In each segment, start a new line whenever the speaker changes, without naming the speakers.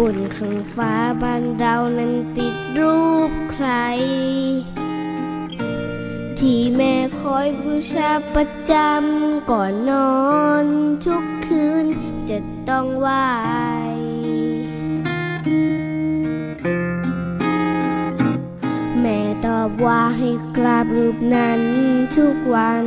บนข้างฟ้าบ้านเรานั้นติดรูปใคร ที่แม่คอยบูชาประจำก่อนนอนทุกคืนจะต้องไหวแม่ตอบว่าให้กราบรูปนั้นทุกวัน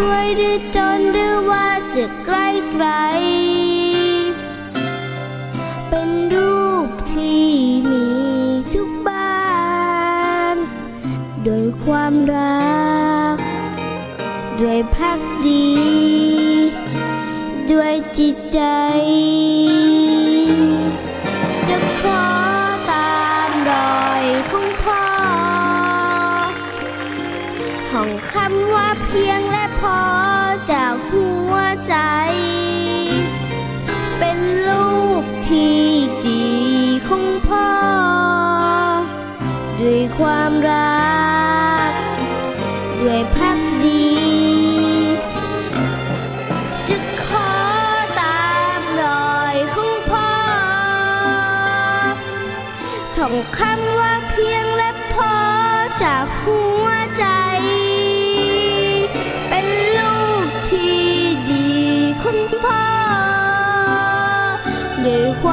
รวยหรือจนหรือว่าจะไกลไกล เป็นรูปที่มีทุกบ้านโดยความรัก ด้วยพักดี ด้วยจิตใจ ห้องคำว่าเพียงและพอจากหัวใจ เป็นลูกที่ดีของพ่อ ด้วยความรัก ด้วยพักดีจะขอตามรอยของพ่อท่องคำว่าเพียงและพอจากหัว ที่ดีข